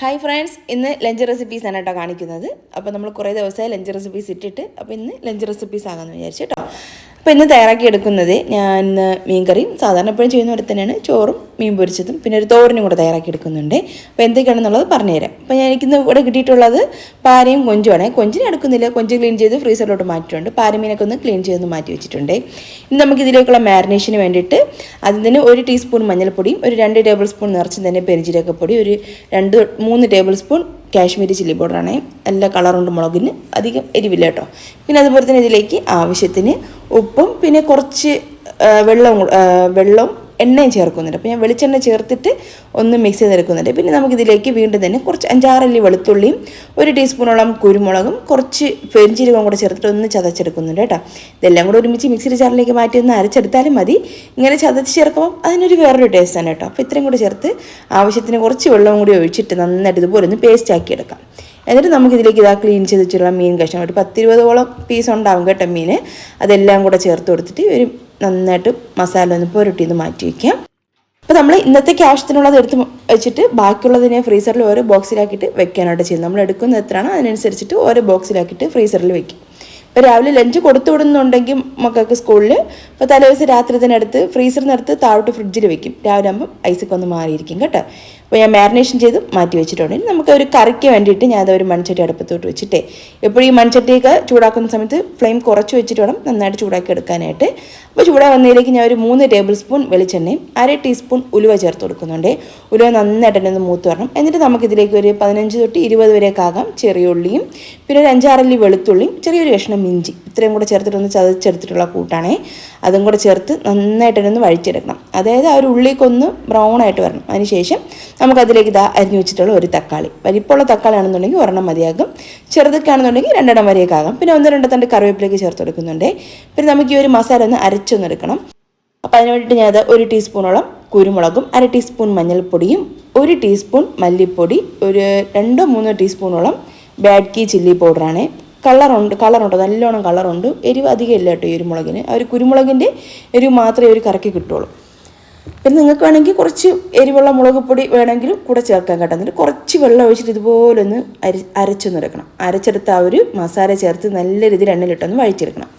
Hi friends ഇന്ന് lunch recipes ആണ് കേട്ടോ കാണിക്കുന്നത്. അപ്പോൾ നമ്മൾ കുറേ ദിവസമായി ലഞ്ച് റെസിപ്പീസ് ഇട്ടിട്ട് അപ്പോൾ ഇന്ന് ലഞ്ച് റെസിപ്പീസ് ആകാമെന്ന് വിചാരിച്ചു കേട്ടോ. അപ്പോൾ ഇന്ന് തയ്യാറാക്കി എടുക്കുന്നത് ഞാൻ ഇന്ന് മീൻകറിയും സാധാരണ എപ്പോഴും ചെയ്യുന്ന പോലെ തന്നെയാണ്. ചോറും മീൻ പൊരിച്ചതും പിന്നെ ഒരു തോരനും കൂടെ തയ്യാറാക്കി എടുക്കുന്നുണ്ട് അപ്പോൾ എന്തൊക്കെയാണെന്നുള്ളത് പറഞ്ഞുതരാം. അപ്പോൾ ഞാൻ എനിക്കിന്ന് ഇവിടെ കിട്ടിയിട്ടുള്ളത് പാരയും കൊഞ്ചുമാണ് കൊഞ്ചിനെ എടുക്കുന്നില്ല കൊഞ്ച് ക്ലീൻ ചെയ്ത് ഫ്രീസറിലോട്ട് മാറ്റിയിട്ടുണ്ട്. പാരമീനൊക്കെ ഒന്ന് ക്ലീൻ ചെയ്തൊന്ന് മാറ്റി വെച്ചിട്ടുണ്ട്. ഇനി നമുക്ക് ഇതിലേക്കുള്ള മാരിനേഷന് വേണ്ടിയിട്ട് അതിന് ഒരു ടീസ്പൂൺ മഞ്ഞൾപ്പൊടിയും ഒരു രണ്ട് ടേബിൾ സ്പൂൺ നിറച്ചും തന്നെ പെരിഞ്ചീരകപ്പൊടി ഒരു രണ്ട് മൂന്ന് ടേബിൾ സ്പൂൺ കാശ്മീരി ചില്ലി പൗഡറാണ്. എല്ലാ കളറുണ്ട് മുളകിന്. അധികം എരിവില്ല കേട്ടോ. പിന്നെ അതുപോലെ തന്നെ ഇതിലേക്ക് ആവശ്യത്തിന് ഉപ്പും പിന്നെ കുറച്ച് വെള്ളം വെള്ളം എണ്ണയും ചേർക്കുന്നുണ്ട്. അപ്പോൾ ഞാൻ വെളിച്ചെണ്ണ ചേർത്തിട്ട് ഒന്ന് മിക്സ് ചെയ്തെടുക്കുന്നുണ്ട്. പിന്നെ നമുക്കിതിലേക്ക് വീണ്ടും തന്നെ കുറച്ച് അഞ്ചാറല്ലി വെളുത്തുള്ളിയും ഒരു ടീസ്പൂണോളം കുരുമുളകും കുറച്ച് പെരിഞ്ചീരകവും കൂടെ ചേർത്തിട്ട് ഒന്ന് ചതച്ചെടുക്കുന്നുണ്ട് കേട്ടോ. ഇതെല്ലാം കൂടെ ഒരുമിച്ച് മിക്സിയുടെ ജാറിലേക്ക് മാറ്റി ഒന്ന് അരച്ചെടുത്താലും മതി. ഇങ്ങനെ ചതച്ച് ചേർക്കുമ്പോൾ അതിനൊരു വേറൊരു ആണ് കേട്ടോ. അപ്പോൾ ഇത്രയും കൂടെ ചേർത്ത് ആവശ്യത്തിന് കുറച്ച് വെള്ളവും കൂടി ഒഴിച്ചിട്ട് നന്നായിട്ട് ഇതുപോലെ ഒന്ന് പേസ്റ്റ് ആക്കി എടുക്കാം എന്നിട്ട് നമുക്കിതിലേക്ക് ഇതാ ക്ലീൻ ചെയ്ത് വെച്ചിട്ടുള്ള മീൻ കഷ്ണം. ഒരു പത്തിരുപതോളം പീസ് ഉണ്ടാവും കേട്ടോ മീൻ. അതെല്ലാം കൂടെ ചേർത്ത് കൊടുത്തിട്ട് ഒരു നന്നായിട്ട് മസാല ഒന്ന് പൊരുട്ടി ഒന്ന് മാറ്റി വയ്ക്കാം അപ്പോൾ നമ്മൾ ഇന്നത്തേക്ക് ആവശ്യത്തിനുള്ളത് എടുത്ത് വെച്ചിട്ട് ബാക്കിയുള്ളതിനെ ഫ്രീസറിൽ ഓരോ ബോക്സിലാക്കിയിട്ട് വെക്കാനായിട്ട് ചെയ്യുന്നത്. നമ്മൾ എടുക്കുന്ന എത്രയാണോ അതിനനുസരിച്ചിട്ട് ഓരോ ബോക്സിലാക്കിയിട്ട് ഫ്രീസറിൽ വെക്കും. ഇപ്പോൾ രാവിലെ ലഞ്ച് കൊടുത്തു വിടുന്നുണ്ടെങ്കിൽ മക്കൾക്ക് സ്കൂളിൽ ഇപ്പോൾ തലേദിവസം രാത്രി തന്നെ എടുത്ത് ഫ്രീസറിനടുത്ത് താഴോട്ട് ഫ്രിഡ്ജിൽ വെക്കും. രാവിലെ ആകുമ്പോൾ ഐസൊക്കെ ഒന്ന് മാറിയിരിക്കും കേട്ടോ. അപ്പോൾ ഞാൻ മാരിനേഷൻ ചെയ്ത് മാറ്റി വെച്ചിട്ടുണ്ട്. നമുക്ക് ഒരു കറിക്ക് വേണ്ടിയിട്ട് ഞാൻ അതൊരു മൺചട്ടി അടുപ്പത്തോട്ട് വെച്ചിട്ടേ എപ്പോഴും ഈ മൺചട്ടിയൊക്കെ ചൂടാക്കുന്ന സമയത്ത് ഫ്ലെയിം കുറച്ച് വെച്ചിട്ട് വേണം നന്നായിട്ട് ചൂടാക്കി എടുക്കാനായിട്ട്. അപ്പോൾ ചൂടാ വന്നതിലേക്ക് ഞാൻ ഒരു മൂന്ന് ടേബിൾ സ്പൂൺ വെളിച്ചെണ്ണയും അര ടീസ്പൂൺ ഉലുവ ചേർത്ത് കൊടുക്കുന്നുണ്ട്. ഉലുവ നന്നായിട്ട് തന്നെ ഒന്ന് മൂത്ത് വരണം. എന്നിട്ട് നമുക്കിതിലേക്ക് ഒരു പതിനഞ്ച് തൊട്ട് ഇരുപത് വരെയൊക്കെ ആകാം ചെറിയ ഉള്ളിയും പിന്നെ ഒരു അഞ്ചാറല്ലി വെളുത്തുള്ളിയും ചെറിയൊരു കഷ്ണം ഇഞ്ചി. ഇത്രയും കൂടെ ചേർത്തിട്ട് ഒന്ന് ചതച്ചെടുത്തിട്ടുള്ള കൂട്ടാണേ. അതും കൂടെ ചേർത്ത് നന്നായിട്ട് തന്നെ ഒന്ന് വഴിച്ചെടുക്കണം അതായത് ആ ഒരു ഉള്ളിക്കൊന്ന് ബ്രൗൺ ആയിട്ട് വരണം. അതിനുശേഷം നമുക്കതിലേക്ക് ഇതാ അരിഞ്ഞു വെച്ചിട്ടുള്ള ഒരു തക്കാളി. വലിപ്പമുള്ള തക്കാളി ആണെന്നുണ്ടെങ്കിൽ ഒരെണ്ണം മതിയാകും. ചെറുതൊക്കെ ആണെന്നുണ്ടെങ്കിൽ രണ്ടെണ്ണം വരെയൊക്കെ ആകാം പിന്നെ ഒന്ന് രണ്ട് തണ്ട് കറിവേപ്പിലേക്ക് ചേർത്ത് കൊടുക്കുന്നുണ്ട്. പിന്നെ നമുക്ക് ഈ ഒരു മസാല ഒന്ന് അരച്ചൊന്ന് എടുക്കണം അപ്പോൾ അതിന് വേണ്ടിയിട്ട് ഞാൻ ഒരു ടീസ്പൂണോളം കുരുമുളകും അര ടീസ്പൂൺ മഞ്ഞൾപ്പൊടിയും ഒരു ടീസ്പൂൺ മല്ലിപ്പൊടി ഒരു രണ്ടോ മൂന്നോ ടീസ്പൂണോളം ബാഡ്കി ചില്ലി പൗഡറാണ്. കളറുണ്ട് കളറുണ്ട് നല്ലോണം കളറുണ്ട് എരിവ് അധികം ഇല്ല കേട്ടോ ഈ ഒരു മുളകിന്. ആ ഒരു കുരുമുളകിന്റെ എരിവ് മാത്രമേ ഒരു കറക്കി കിട്ടുള്ളൂ. പിന്നെ നിങ്ങൾക്ക് വേണമെങ്കിൽ കുറച്ച് എരിവുള്ള മുളക് പൊടി വേണമെങ്കിലും കൂടെ ചേർക്കാൻ കേട്ടോ. എന്നിട്ട് കുറച്ച് വെള്ളം ഒഴിച്ചിട്ട് ഇതുപോലെ ഒന്ന് അരി അരച്ചൊന്ന് എടുക്കണം. അരച്ചെടുത്ത് ആ ഒരു മസാല ചേർത്ത് നല്ല രീതിയിൽ എണ്ണയിലിട്ടൊന്ന് വഴിച്ചെടുക്കണം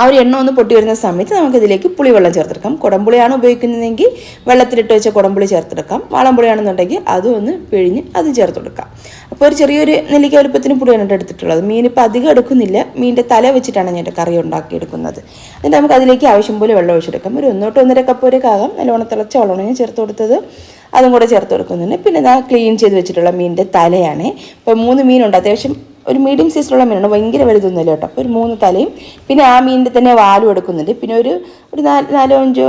ആ ഒരു എണ്ണ ഒന്ന് പൊട്ടി വരുന്ന സമയത്ത് നമുക്കിതിലേക്ക് പുളിവെള്ളം ചേർത്തെടുക്കാം. കുടംപുളിയാണ് ഉപയോഗിക്കുന്നതെങ്കിൽ വെള്ളത്തിലിട്ട് വെച്ച കുടംപുളി ചേർത്തെടുക്കാം. വാളംപുളിയാണെന്നുണ്ടെങ്കിൽ അതും ഒന്ന് പിഴിഞ്ഞ് അത് ചേർത്ത് കൊടുക്കാം. അപ്പോൾ ഒരു ചെറിയൊരു നെല്ലിക്ക വലുപ്പത്തിന് പുളിയാണ് എടുത്തിട്ടുള്ളത്. മീൻ ഇപ്പോൾ അധികം എടുക്കുന്നില്ല. മീനിന്റെ തല വെച്ചിട്ടാണ് ഞാൻ കറി ഉണ്ടാക്കി എടുക്കുന്നത് എന്നിട്ട് നമുക്ക് അതിലേക്ക് ആവശ്യം പോലെ വെള്ളം ഒഴിച്ചെടുക്കാം. ഒരു ഒന്നോട്ട് ഒന്നര കപ്പ് ഒരു കാകാം നല്ലോണം തിളച്ച വെള്ളമാണ് ഞാൻ ചേർത്ത് കൊടുത്തത്. അതും കൂടെ ചേർത്ത് കൊടുക്കുന്നുണ്ട്. പിന്നെ ഇതാ ക്ലീൻ ചെയ്ത് വെച്ചിട്ടുള്ള മീനിന്റെ തലയാണ്. ഇപ്പോൾ മൂന്ന് മീനുണ്ട്. അത്യാവശ്യം ഒരു മീഡിയം സൈസിലുള്ള മീനാണ്. ഭയങ്കര വലുതൊന്നുമില്ല കേട്ടോ. അപ്പോൾ ഒരു മൂന്ന് തലയും പിന്നെ ആ മീനിന്റെ തന്നെ വാലും എടുക്കുന്നുണ്ട്. പിന്നെ ഒരു ഒരു നാല് നാലോ അഞ്ചോ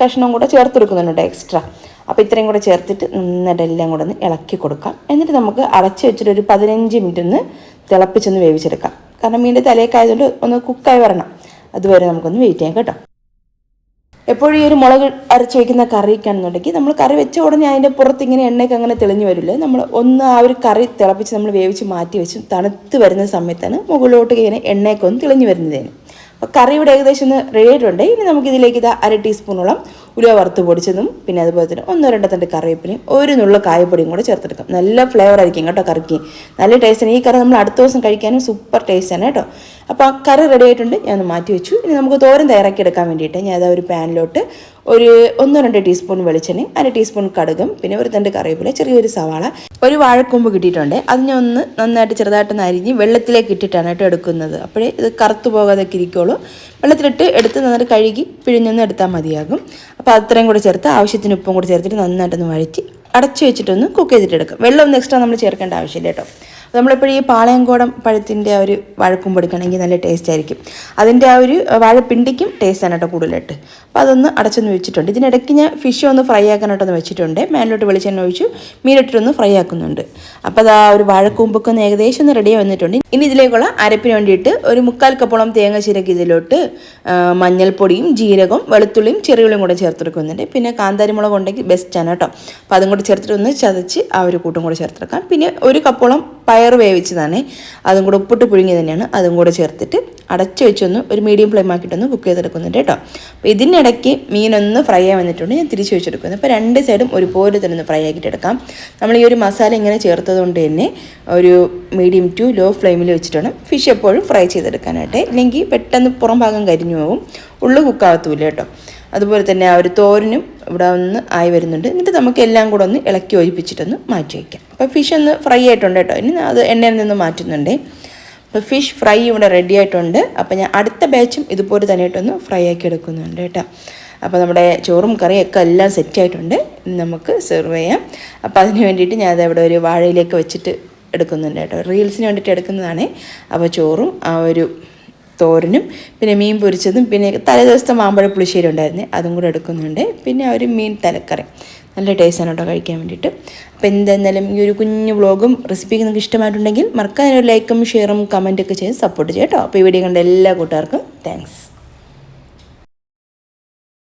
കഷ്ണം കൂടെ ചേർത്ത് കൊടുക്കുന്നുണ്ട് എക്സ്ട്രാ അപ്പോൾ ഇത്രയും കൂടെ ചേർത്തിട്ട് നന്നായിട്ട് എല്ലാം കൂടെ ഒന്ന് ഇളക്കി കൊടുക്കാം. എന്നിട്ട് നമുക്ക് അടച്ച് വെച്ചിട്ട് ഒരു പതിനഞ്ച് മിനിറ്റ് ഒന്ന് തിളപ്പിച്ചൊന്ന് വേവിച്ചെടുക്കാം. കാരണം മീനിന്റെ തലയൊക്കെ ആയതുകൊണ്ട് ഒന്ന് കുക്കായി വരണം. അതുവരെ നമുക്കൊന്ന് വെയിറ്റ് ചെയ്യാം കേട്ടോ. എപ്പോഴും ഈ ഒരു മുളക് അരച്ച് വയ്ക്കുന്ന കറിക്കാണെന്നുണ്ടെങ്കിൽ നമ്മൾ കറി വെച്ച ഉടനെ അതിന്റെ പുറത്ത് ഇങ്ങനെ എണ്ണയൊക്കെ അങ്ങനെ തെളിഞ്ഞു വരില്ലേ നമ്മൾ ഒന്ന് ആ ഒരു കറി തിളപ്പിച്ച് നമ്മൾ വേവിച്ച് മാറ്റി വെച്ച് തണുത്ത് വരുന്ന സമയത്താണ് മുകളിലോട്ട് ഇങ്ങനെ എണ്ണയൊക്കെ ഒന്ന് തെളിഞ്ഞു വരുന്നതിന്. അപ്പോൾ കറി ഇവിടെ ഏകദേശം ഒന്ന് റെഡി ആയിട്ടുണ്ട്. ഇനി നമുക്കിതിലേക്ക് ഇത് അര ടീസ്പൂണോളം ഉലുവ വറുത്ത് പൊടിച്ചതും പിന്നെ അതുപോലെ തന്നെ ഒന്നോ രണ്ടോ തണ്ട് കറിവേപ്പിലയും ഒരു നുള്ള കായപ്പൊടിയും കൂടെ ചേർത്തെടുക്കാം. നല്ല ഫ്ലേവർ ആയിരിക്കും കേട്ടോ കറിക്ക്. നല്ല ടേസ്റ്റാണ് ഈ കറി നമ്മൾ അടുത്ത ദിവസം കഴിക്കാനും സൂപ്പർ ടേസ്റ്റാണ് കേട്ടോ. അപ്പോൾ ആ കറി റെഡി ആയിട്ടുണ്ട്. ഞാൻ മാറ്റി വെച്ചു. ഇനി നമുക്ക് തോരൻ തയ്യാറാക്കി എടുക്കാൻ വേണ്ടിയിട്ട് ഞാൻ അതാ ഒരു പാനിലോട്ട് ഒരു ഒന്നോ രണ്ട് ടീസ്പൂൺ വെളിച്ചെണ്ണയും അര ടീസ്പൂൺ കടുകും പിന്നെ ഒരു തണ്ട് കറിവേപ്പില ചെറിയൊരു സവാള ഒരു വാഴക്കൊമ്പ് കിട്ടിയിട്ടുണ്ട്. അത് ഞാൻ ഒന്ന് നന്നായിട്ട് ചെറുതായിട്ട് അരിഞ്ഞ് വെള്ളത്തിലേക്ക് ഇട്ടിട്ടാണ് കേട്ടോ എടുക്കുന്നത്. അപ്പോഴേ ഇത് കറുത്തു പോകാതൊക്കെ ഇരിക്കുള്ളൂ. വെള്ളത്തിലിട്ട് എടുത്ത് നന്നായിട്ട് കഴുകി പിഴിഞ്ഞൊന്ന് എടുത്താൽ മതിയാകും. അപ്പോൾ അത്രയും കൂടെ ചേർത്ത് ആവശ്യത്തിന് ഉപ്പും കൂടെ ചേർത്തിട്ട് നന്നായിട്ടൊന്ന് വഴറ്റി അടച്ചു വെച്ചിട്ടൊന്ന് കുക്ക് ചെയ്തിട്ട് എടുക്കാം. വെള്ളം ഒന്നും എക്സ്ട്രാ നമ്മൾ ചേർക്കേണ്ട ആവശ്യമില്ല കേട്ടോ. അപ്പോൾ നമ്മളെപ്പോഴും ഈ പാളയംകോടം പഴത്തിന്റെ ആ ഒരു വഴക്കുമ്പോൾ എടുക്കണമെങ്കിൽ നല്ല ടേസ്റ്റ് ആയിരിക്കും. അതിന്റെ ആ ഒരു വാഴപ്പിണ്ടിക്കും ടേസ്റ്റാണ് കേട്ടോ കൂടുതലായിട്ട്. അപ്പോൾ അതൊന്ന് അടച്ചൊന്ന് വെച്ചിട്ടുണ്ട്. ഇതിനിടയ്ക്ക് ഞാൻ ഫിഷ് ഒന്ന് ഫ്രൈ ആക്കാനായിട്ടൊന്ന് വെച്ചിട്ടുണ്ട്. മേലോട്ട് വെളിച്ചെണ്ണ ഒഴിച്ചു മീനിട്ടിട്ടൊന്ന് ഫ്രൈ ആക്കുന്നുണ്ട്. അപ്പോൾ അത് ആ ഒരു വാഴക്കൂമ്പൊക്കെ ഒന്ന് ഏകദേശം ഒന്ന് റെഡി വന്നിട്ടുണ്ട് ഇനി ഇതിലേക്കുള്ള അരപ്പിന് വേണ്ടിയിട്ട് ഒരു മുക്കാൽ കപ്പോളം തേങ്ങ ചിരക്ക് ഇതിലോട്ട് മഞ്ഞൾപ്പൊടിയും ജീരകവും വെളുത്തുള്ളിയും ചെറിയുള്ളിയും കൂടെ ചേർത്തെടുക്കുന്നുണ്ട്. പിന്നെ കാന്താരിമുളക് ഉണ്ടെങ്കിൽ ബെസ്റ്റാണ് കേട്ടോ. അപ്പോൾ അതും കൂടെ ചേർത്തിട്ട് ഒന്ന് ചതച്ച് ആ ഒരു കൂട്ടും കൂടെ ചേർത്തെടുക്കാം. പിന്നെ ഒരു കപ്പോളം പയർ പയർ തന്നെ അതും കൂടെ ഉപ്പിട്ട് പുഴുങ്ങി തന്നെയാണ്. അതും കൂടെ ചേർത്തിട്ട് അടച്ചു വെച്ചൊന്ന് ഒരു മീഡിയം ഫ്ലെയിം ആക്കിയിട്ടൊന്ന് കുക്ക് ചെയ്തെടുക്കുന്നുണ്ട് കേട്ടോ. അപ്പോൾ ഇതിനിടയ്ക്ക് മീനൊന്ന് ഫ്രൈ ആയി വന്നിട്ടുണ്ട്. ഞാൻ തിരിച്ച് വെച്ചെടുക്കുന്നത് അപ്പോൾ രണ്ട് സൈഡും ഒരുപോലെ തന്നെ ഒന്ന് ഫ്രൈ ആക്കിയിട്ട് എടുക്കാം. നമ്മൾ ഈ ഒരു മസാല ഇങ്ങനെ ചേർത്തതുകൊണ്ട് തന്നെ ഒരു മീഡിയം ടു ലോ ഫ്ലെയിമിൽ വെച്ചിട്ടാണ് ഫിഷ് എപ്പോഴും ഫ്രൈ ചെയ്തെടുക്കാനായിട്ട്. ഇല്ലെങ്കിൽ പെട്ടെന്ന് പുറം ഭാഗം കരിഞ്ഞു പോകും ഉള്ളു കുക്കാകത്തുമില്ല കേട്ടോ. അതുപോലെ തന്നെ ആ ഒരു തോരനും ഇവിടെ ഒന്ന് ആയി വരുന്നുണ്ട്. എന്നിട്ട് നമുക്ക് എല്ലാം കൂടെ ഒന്ന് ഇളക്കി ഒഴിപ്പിച്ചിട്ടൊന്ന് മാറ്റി വയ്ക്കാം അപ്പോൾ ഫിഷ് ഒന്ന് ഫ്രൈ ആയിട്ടുണ്ട് കേട്ടോ. ഇനി അത് എണ്ണയിൽ നിന്ന് മാറ്റുന്നുണ്ട്. അപ്പോൾ ഫിഷ് ഫ്രൈ ഇവിടെ റെഡി ആയിട്ടുണ്ട്. അപ്പോൾ ഞാൻ അടുത്ത ബാച്ചും ഇതുപോലെ തന്നെ ആയിട്ടൊന്ന് ഫ്രൈ ആക്കി എടുക്കുന്നുണ്ട് കേട്ടോ. അപ്പോൾ നമ്മുടെ ചോറും കറിയൊക്കെ എല്ലാം സെറ്റ് ആയിട്ടുണ്ട്. നമുക്ക് സെർവ് ചെയ്യാം. അപ്പോൾ അതിന് വേണ്ടിയിട്ട് ഞാൻ അതവിടെ ഒരു വാഴയിലേക്ക് വെച്ചിട്ട് എടുക്കുന്നുണ്ട് കേട്ടോ. റീൽസിന് വേണ്ടിയിട്ട് എടുക്കുന്നതാണ്. അപ്പോൾ ചോറും ആ ഒരു തോരനും പിന്നെ മീൻ പൊരിച്ചതും പിന്നെ തലേ ദിവസത്തെ മാമ്പഴ പുളിശ്ശേരി ഉണ്ടായിരുന്നു. അതും കൂടെ എടുക്കുന്നുണ്ട്. പിന്നെ ഒരു മീൻ തലക്കറി. നല്ല ടേസ്റ്റാണ് കേട്ടോ കഴിക്കാൻ വേണ്ടിയിട്ട്. അപ്പോൾ എന്തായാലും ഈ ഒരു കുഞ്ഞു വ്ളോഗും റെസിപ്പി നിങ്ങൾക്ക് ഇഷ്ടമായിട്ടുണ്ടെങ്കിൽ മറക്കാനൊരു ലൈക്കും ഷെയറും കമന്റൊക്കെ ചെയ്ത് സപ്പോർട്ട് ചെയ്യാം കേട്ടോ അപ്പോൾ ഈ വീഡിയോ കണ്ട എല്ലാ കൂട്ടുകാർക്കും താങ്ക്സ്